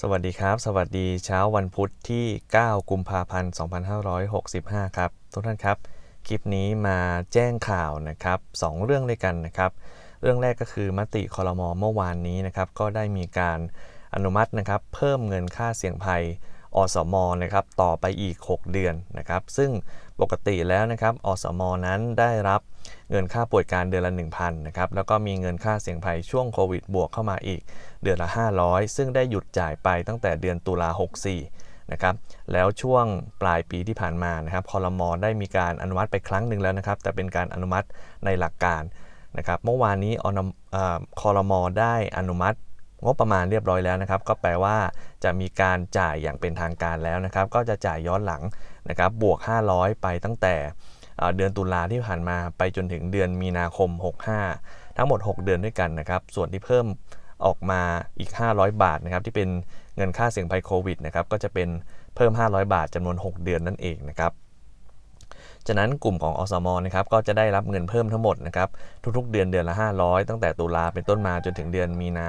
สวัสดีครับ สวัสดีเช้าวันพุธที่ 9 กุมภาพันธ์ 2565 ครับ ทุกท่านครับ คลิปนี้มาแจ้งข่าวนะครับสองเรื่องด้วยกันนะครับ เรื่องแรกก็คือมติคอรมอเมื่อวานนี้นะครับ ก็ได้มีการอนุมัตินะครับ เพิ่มเงินค่าเสี่ยงภัยอสมนะครับ ต่อไปอีก 6 เดือนนะครับ ซึ่ง ปกติแล้วนะครับอสมนั้นได้รับเงินค่าป่วยการเดือนละ 1,000นะครับแล้วก็มีเงินค่าเสี่ยงภัยช่วงโควิดบวกเข้ามาอีกเดือนละ 500 ซึ่งได้หยุดจ่ายไปตั้งแต่เดือนตุลา64นะครับแล้วช่วงปลายปีที่ผ่านมานะครับคอรมอได้มีการอนุมัติไปครั้งหนึ่งแล้วนะครับ แต่เป็นการอนุมัติในหลักการนะครับเมื่อวานนี้คอรมอได้อนุมัติ งบประมาณเรียบร้อยแล้วนะครับ ก็แปลว่าจะมีการจ่ายอย่างเป็นทางการแล้วนะครับ ก็จะจ่ายย้อนหลังนะครับ บวก 500 ไปตั้งแต่เดือนตุลาที่ผ่านมาไปจนถึงเดือนมีนาคม 65 ทั้งหมด 6 เดือนด้วยกันนะครับ ส่วนที่เพิ่มออกมาอีก 500 บาทนะครับ ที่เป็นเงินค่าเสี่ยงภัยโควิดนะครับ ก็จะเป็นเพิ่ม 500 บาทจำนวน 6 เดือนนั่นเองนะครับ จากนั้นกลุ่มของอสมนะครับก็จะได้รับเงินเพิ่มทั้งหมดนะครับทุกๆ เดือนเดือนละ 500 ตั้งแต่ตุลาเป็นต้นมาจนถึงเดือนมีนา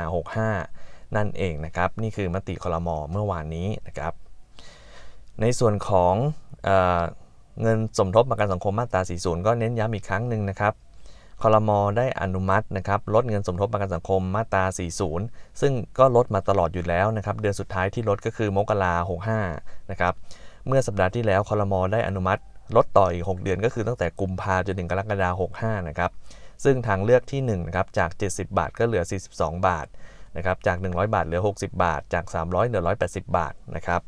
65 นั่นเองนะครับนี่คือมติคอรมอเมื่อวานนี้นะครับในส่วนของเอเงินสมทบประกันสังคมมาตรา 40 ก็เน้นย้ำอีกครั้งหนึ่งนะครับคอรมอได้อนุมัตินะครับลดเงินสมทบประกันสังคมมาตรา 40 ซึ่งก็ลดมาตลอดอยู่แล้วนะครับเดือนสุดท้ายที่ลดก็คือมกรา65 นะครับเมื่อสัปดาห์ที่แล้วคอรมอได้อนุมัติ ลดต่ออีก 6 เดือนก็คือตั้งแต่กุมภาจนถึงกรกฎาคม65 นะครับ ซึ่งทางเลือกที่1นะครับจาก 70 บาทก็เหลือ 42 บาทนะครับ จาก 100 บาทเหลือ 60 บาท จาก 300 เหลือ 180 บาทนะครับ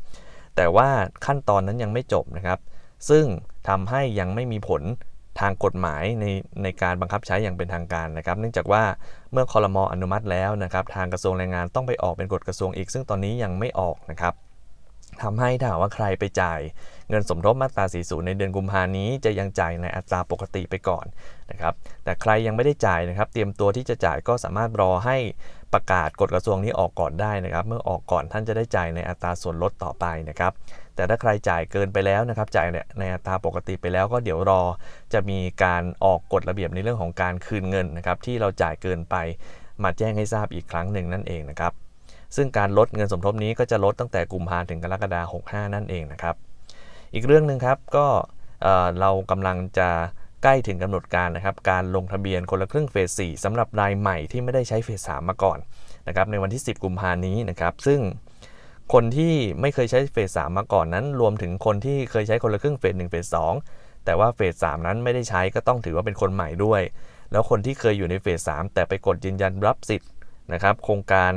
แต่ว่าขั้นตอนนั้นยังไม่จบนะครับ ซึ่งทำให้ยังไม่มีผลทางกฎหมายในในการบังคับใช้อย่างเป็นทางการนะครับ เนื่องจากว่าเมื่อคอรมออนุมัติแล้วนะครับ ทางกระทรวงแรงงานต้องไปออกเป็นกฎกระทรวงอีก ซึ่งตอนนี้ยังไม่ออกนะครับ ทำให้ถ้าว่าใครไปจ่ายเงินสมทบมาตรา 40 ในเดือนกุมภานี้จะยังจ่ายในอัตราปกติไปก่อนนะครับ แต่ใครยังไม่ได้จ่ายนะครับ เตรียมตัวที่จะจ่ายก็สามารถรอให้ประกาศกฎกระทรวงนี้ออกก่อนได้นะครับ เมื่อออกก่อนท่านจะได้จ่ายในอัตราส่วนลดต่อไปนะครับ แต่ถ้าใครจ่ายเกินไปแล้วนะครับ จ่ายในอัตราปกติไปแล้วก็เดี๋ยวรอ จะมีการออกกฎระเบียบในเรื่องของการคืนเงินนะครับที่เราจ่ายเกินไปมาแจ้งให้ทราบอีกครั้งหนึ่งนั่นเองนะครับ ซึ่งการลดเงินสมทบนี้ก็จะลดตั้งแต่กุมภาถึงกรกฎาคม65 นั่นเองนะครับ อีกเรื่องหนึ่งครับก็เรากำลังจะใกล้ถึงกำหนดการนะครับการลงทะเบียนคนละครึ่งเฟส 4สำหรับรายใหม่ที่ไม่ได้ใช้เฟส 3 มาก่อนนะครับในวันที่ 10 กุมภานี้นะครับ ซึ่งคนที่ไม่เคยใช้เฟส 3 มาก่อนนั้น รวมถึงคนที่เคยใช้คนละครึ่งเฟส 1 เฟส 2 แต่ว่าเฟส 3 นั้นไม่ได้ใช้ก็ต้องถือว่าเป็นคนใหม่ด้วย แล้วคนที่เคยอยู่ในเฟส 3 แต่ไปกดยืนยันรับสิทธิ์นะครับโครงการ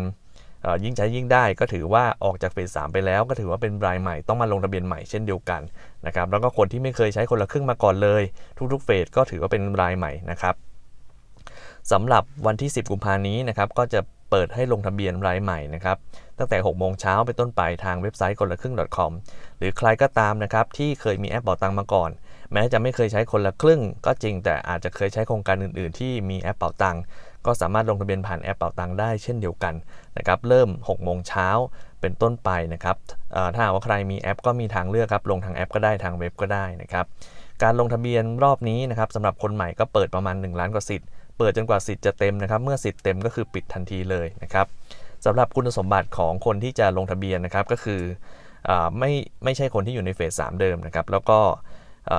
ยิ่งใช้ยิ่งได้ก็ถือว่าออกจากเฟสสามไปแล้วก็ถือว่าเป็นรายใหม่ต้องมาลงทะเบียนใหม่เช่นเดียวกันนะครับแล้วก็คนที่ไม่เคยใช้คนละครึ่งมาก่อนเลย ทุกๆเฟสก็ถือว่าเป็นรายใหม่นะครับสำหรับวันที่ 10 กุมภานี้นะครับก็จะเปิดให้ลงทะเบียนรายใหม่นะครับตั้งแต่ 6 โมงเช้าไปต้นไปทางเว็บไซต์คนละครึ่ง .com หรือใครก็ตามนะครับที่เคยมีแอปเป๋าตังมาก่อน แม้จะไม่เคยใช้คนละครึ่ง ก็จริงแต่อาจจะเคยใช้โครงการอื่น ๆ ที่มีแอปเป๋าตัง ก็สามารถลงทะเบียนผ่านแอปเป๋าตังได้เช่นเดียวกันนะครับเริ่ม 6 โมงเช้าเป็นต้นไปนะครับถ้าว่าใครมีแอปก็มีทางเลือกครับลงทางแอปก็ได้ทางเว็บก็ได้นะครับการลงทะเบียนรอบนี้นะครับสำหรับคนใหม่ก็เปิดประมาณ 1 ล้านกว่าสิทธิ์เปิดจนกว่าสิทธิ์จะเต็มนะครับเมื่อสิทธิ์เต็มก็คือปิดทันทีเลยนะครับสำหรับคุณสมบัติของคนที่จะลงทะเบียนนะครับก็คืออไม่ไม่ใช่คนที่อยู่ในเฟส3เดิมนะครับแล้วก็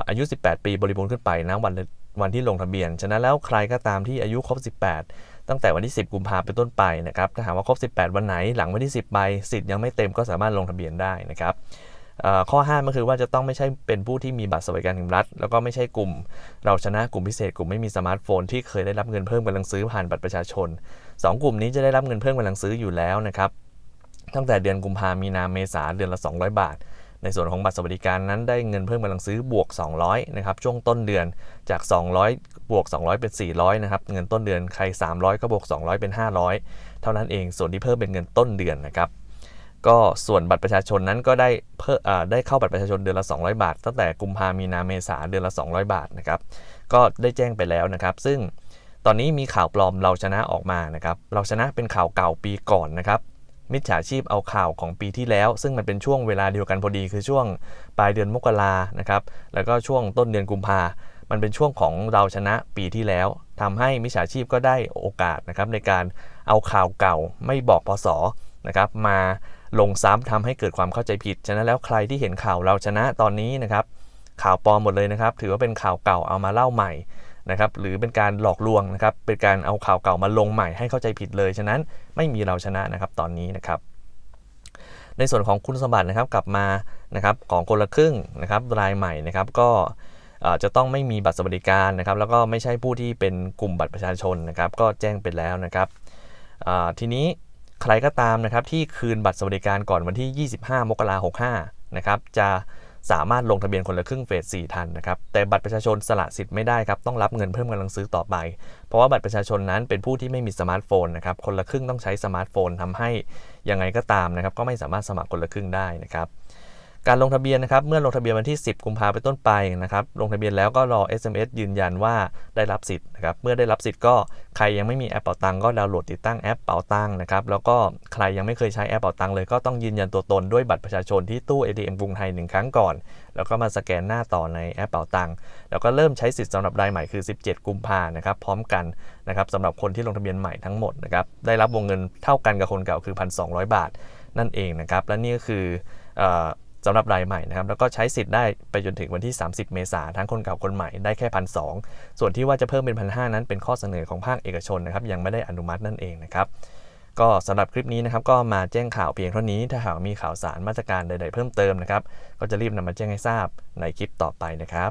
อายุ 18 ปีบริบูรณ์ขึ้นไปนะวัน วันที่ลงทะเบียน ฉะนั้นแล้วใครก็ตามที่อายุครบ 18 ตั้งแต่วันที่ 10 กุมภาพันธ์เป็นต้นไปนะครับ ถ้าหากว่าครบ 18 วันไหนหลังวันที่ 10 ใบสิทธิ์ยังไม่เต็มก็สามารถลงทะเบียนได้นะครับข้อห้ามก็คือว่าจะต้องไม่ใช่เป็นผู้ที่มีบัตรสวัสดิการแห่งรัฐ แล้วก็ไม่ใช่กลุ่ม เราชนะกลุ่มพิเศษกลุ่มไม่มีสมาร์ทโฟนที่เคยได้รับเงินเพิ่มกำลังซื้อผ่านบัตรประชาชน 2 กลุ่มนี้จะได้รับเงินเพิ่มกำลังซื้ออยู่แล้วนะครับตั้งแต่เดือนกุมภามีนาเมษาเดือนละ 200 บาท ในส่วนของบัตรสวัสดิการนั้นได้เงินเพิ่มกำลังซื้อบวก 200นะครับช่วงต้นเดือนจาก 200 บวก 200 เป็น 400นะครับเงินต้นเดือนใคร 300 ก็บวก 200 เป็น 500 เท่านั้นเองส่วนที่เพิ่มเป็นเงินต้นเดือนนะครับก็ส่วนบัตรประชาชนนั้นก็ได้เพิ่มได้เข้าบัตรประชาชนเดือนละ 200 บาท ตั้งแต่กุมภามีนาเมษาเดือนละ 200 บาทนะครับก็ได้แจ้งไปแล้วนะครับ ซึ่งตอนนี้มีข่าวปลอมเราชนะออกมานะครับ เราชนะเป็นข่าวเก่าปีก่อนนะครับ มิจฉาชีพเอาข่าวของปีที่แล้ว ซึ่งมันเป็นช่วงเวลาเดียวกันพอดีคือช่วงปลายเดือนมกรานะครับแล้วก็ช่วงต้นเดือนกุมภามันเป็นช่วงของเราชนะปีที่แล้วทำให้มิจฉาชีพก็ได้โอกาสนะครับในการเอาข่าวเก่าไม่บอกพศนะครับมาลงซ้ำทำให้เกิดความเข้าใจผิด ฉะนั้นแล้วใครที่เห็นข่าวเราชนะตอนนี้นะครับข่าวปลอมหมดเลยนะครับ ถือว่าเป็นข่าวเก่าเอามาเล่าใหม่ นะครับหรือเป็นการหลอกลวงนะครับเป็นการเอาข่าวเก่ามาลงใหม่ให้เข้าใจผิดเลย ฉะนั้นไม่มีเราชนะนะครับตอนนี้นะครับ ในส่วนของคุณสมบัตินะครับกลับมานะครับของคนละครึ่งนะครับรายใหม่นะครับก็จะต้องไม่มีบัตรสวัสดิการนะครับ แล้วก็ไม่ใช่ผู้ที่เป็นกลุ่มบัตรประชาชนนะครับ ก็แจ้งไปแล้วนะครับทีนี้ใครก็ตามนะครับที่คืนบัตรสวัสดิการก่อนวันที่ 25 มกราคม65นะครับจะ สามารถลงทะเบียนคนละครึ่งเฟส4ทันนะครับ แต่บัตรประชาชนสละสิทธิ์ไม่ได้ครับ ต้องรับเงินเพิ่มกำลังซื้อต่อไป เพราะว่าบัตรประชาชนนั้นเป็นผู้ที่ไม่มีสมาร์ทโฟนนะครับ คนละครึ่งต้องใช้สมาร์ทโฟนทำให้ยังไงก็ตามนะครับ ก็ไม่สามารถสมัครคนละครึ่งได้นะครับ การลงทะเบียนนะครับเมื่อลงทะเบียนวันที่ 10 กุมภาพันธ์เป็นต้นไปนะครับลงทะเบียนแล้วก็รอ SMS ยืนยันว่าได้รับสิทธิ์นะครับเมื่อได้รับสิทธิ์ก็ใครยังไม่มีแอปเป๋าตังก็ดาวน์โหลดติดตั้งแอปเป๋าตังนะครับแล้วก็ใครยังไม่เคยใช้แอปเป๋าตังเลยก็ต้องยืนยันตัวตนด้วยบัตรประชาชนที่ตู้ ATM กรุงไทยหนึ่งครั้งก่อน แล้วก็มาสแกนหน้าต่อในแอปเป๋าตังแล้วก็เริ่มใช้สิทธิ์สำหรับรายใหม่คือ 17 กุมภานะครับพร้อมกันนะครับสำหรับคนที่ลงทะเบียนใหม่ทั้งหมดนะครับได้รับวงเงินเท่ากันกับคนเก่าคือ 1,200 บาทนั่นเองนะครับและนี่ก็คืออ สำหรับรายใหม่นะครับแล้วก็ใช้สิทธิ์ได้ไปจนถึงวันที่ 30 เมษาทั้งคนเก่าคนใหม่ได้แค่พันสส่วนที่ว่าจะเพิ่มเป็นพันหนั้นเป็นข้อเสนอของภาคเอกชนนะครับยังไม่ได้อนุมัตินั่นเองนะครับก็สำหรับคลิปนี้นะครับก็มาแจ้งข่าวเพียงเท่านี้ ถ้าหากมีข่าวสารมาตรการใด ๆ เพิ่มเติมนะครับก็จะรีบนำมาแจ้งให้ทราบในคลิปต่อไปนะครับ